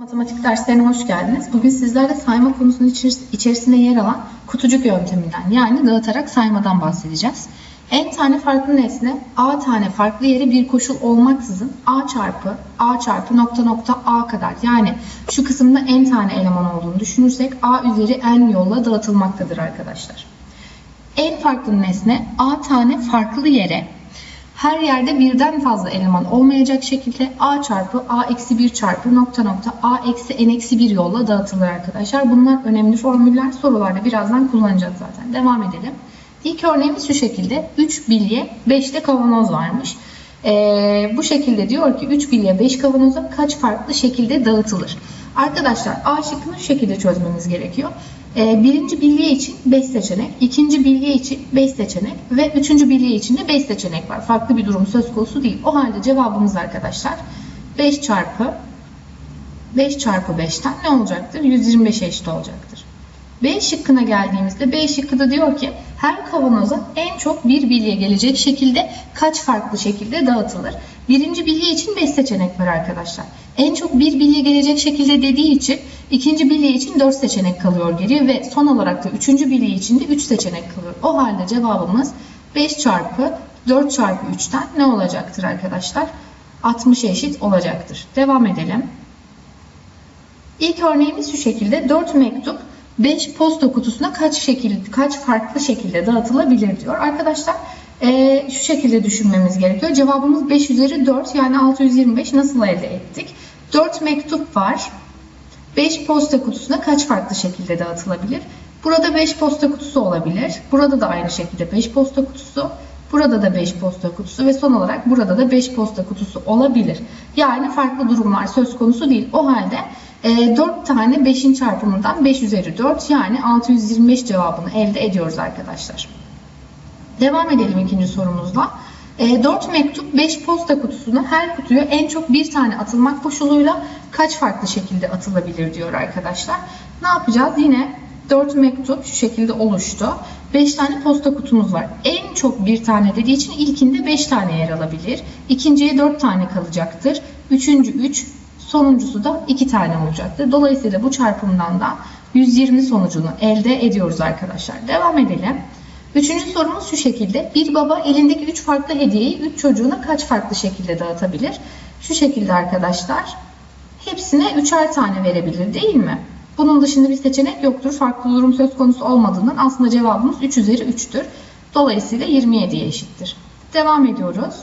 Matematik derslerine hoş geldiniz. Bugün sizlerle sayma konusunun içeris- içerisinde yer alan kutucuk yönteminden yani dağıtarak saymadan bahsedeceğiz. En tane farklı nesne a tane farklı yere bir koşul olmaksızın a çarpı a çarpı nokta nokta a kadar yani şu kısımda en tane eleman olduğunu düşünürsek a üzeri n yolla dağıtılmaktadır arkadaşlar. En farklı nesne a tane farklı yere her yerde birden fazla eleman olmayacak şekilde a çarpı a eksi 1 çarpı nokta nokta a eksi n eksi 1 yolla dağıtılır arkadaşlar. Bunlar önemli formüller. Sorularda birazdan kullanacağız zaten. Devam edelim. İlk örneğimiz şu şekilde. 3 bilye 5 de kavanoz varmış. Ee, bu şekilde diyor ki 3 bilye 5 kavanoza kaç farklı şekilde dağıtılır? Arkadaşlar A şıkkını şu şekilde çözmemiz gerekiyor. Ee, birinci bilye için 5 seçenek, ikinci bilye için 5 seçenek ve üçüncü bilye için de 5 seçenek var. Farklı bir durum söz konusu değil. O halde cevabımız arkadaşlar 5 çarpı 5 çarpı 5'ten ne olacaktır? 125'e eşit olacaktır. B şıkkına geldiğimizde B şıkkı da diyor ki her kavanoza en çok bir bilye gelecek şekilde kaç farklı şekilde dağıtılır? Birinci bilye için 5 seçenek var arkadaşlar. En çok bir bilye gelecek şekilde dediği için ikinci bilye için 4 seçenek kalıyor geriye ve son olarak da üçüncü bilye için de 3 seçenek kalıyor. O halde cevabımız 5 çarpı 4 çarpı 3'ten ne olacaktır arkadaşlar? 60'a eşit olacaktır. Devam edelim. İlk örneğimiz şu şekilde 4 mektup 5 posta kutusuna kaç şekilde kaç farklı şekilde dağıtılabilir diyor. Arkadaşlar eee, şu şekilde düşünmemiz gerekiyor. Cevabımız 5 üzeri 4 yani 625 nasıl elde ettik? 4 mektup var. 5 posta kutusuna kaç farklı şekilde dağıtılabilir? Burada 5 posta kutusu olabilir. Burada da aynı şekilde 5 posta kutusu. Burada da 5 posta kutusu ve son olarak burada da 5 posta kutusu olabilir. Yani farklı durumlar söz konusu değil. O halde e, 4 tane 5'in çarpımından 5 üzeri 4 yani 625 cevabını elde ediyoruz arkadaşlar. Devam edelim ikinci sorumuzla. E, 4 mektup 5 posta kutusuna her kutuya en çok bir tane atılmak koşuluyla kaç farklı şekilde atılabilir diyor arkadaşlar. Ne yapacağız? Yine 4 mektup şu şekilde oluştu. 5 tane posta kutumuz var. En çok bir tane dediği için ilkinde 5 tane yer alabilir. İkinciye 4 tane kalacaktır. Üçüncü 3, sonuncusu da 2 tane olacaktır. Dolayısıyla bu çarpımdan da 120 sonucunu elde ediyoruz arkadaşlar. Devam edelim. Üçüncü sorumuz şu şekilde. Bir baba elindeki 3 farklı hediyeyi 3 çocuğuna kaç farklı şekilde dağıtabilir? Şu şekilde arkadaşlar. Hepsine üçer tane verebilir değil mi? Bunun dışında bir seçenek yoktur. Farklı durum söz konusu olmadığından aslında cevabımız 3 üzeri 3'tür. Dolayısıyla 27'ye eşittir. Devam ediyoruz.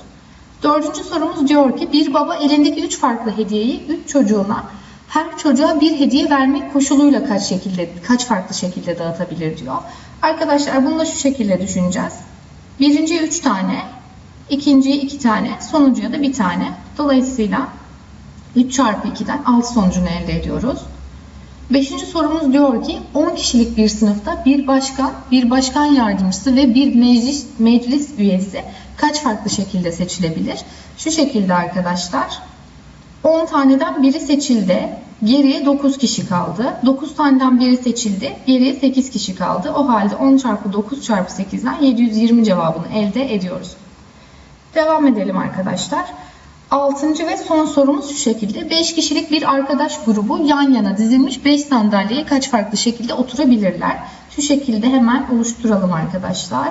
Dördüncü sorumuz diyor ki bir baba elindeki 3 farklı hediyeyi 3 çocuğuna her çocuğa bir hediye vermek koşuluyla kaç şekilde kaç farklı şekilde dağıtabilir diyor. Arkadaşlar bunu da şu şekilde düşüneceğiz. Birinciye 3 tane, ikinciye 2 tane, sonuncuya da bir tane. Dolayısıyla 3 çarpı 2'den 6 sonucunu elde ediyoruz. Beşinci sorumuz diyor ki 10 kişilik bir sınıfta bir başkan, bir başkan yardımcısı ve bir meclis, meclis üyesi kaç farklı şekilde seçilebilir? Şu şekilde arkadaşlar. 10 taneden biri seçildi. Geriye 9 kişi kaldı. 9 taneden biri seçildi. Geriye 8 kişi kaldı. O halde 10 çarpı 9 çarpı 8'den 720 cevabını elde ediyoruz. Devam edelim arkadaşlar. Altıncı ve son sorumuz şu şekilde. 5 kişilik bir arkadaş grubu yan yana dizilmiş 5 sandalyeye kaç farklı şekilde oturabilirler? Şu şekilde hemen oluşturalım arkadaşlar.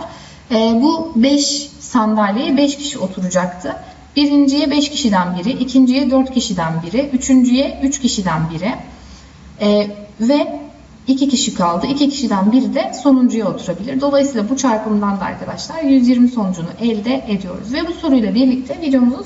Ee, bu 5 sandalyeye 5 kişi oturacaktı. Birinciye 5 kişiden biri, ikinciye 4 kişiden biri, üçüncüye 3 kişiden biri Ee, ve 2 kişi kaldı. 2 kişiden biri de sonuncuya oturabilir. Dolayısıyla bu çarpımdan da arkadaşlar 120 sonucunu elde ediyoruz. Ve bu soruyla birlikte videomuzun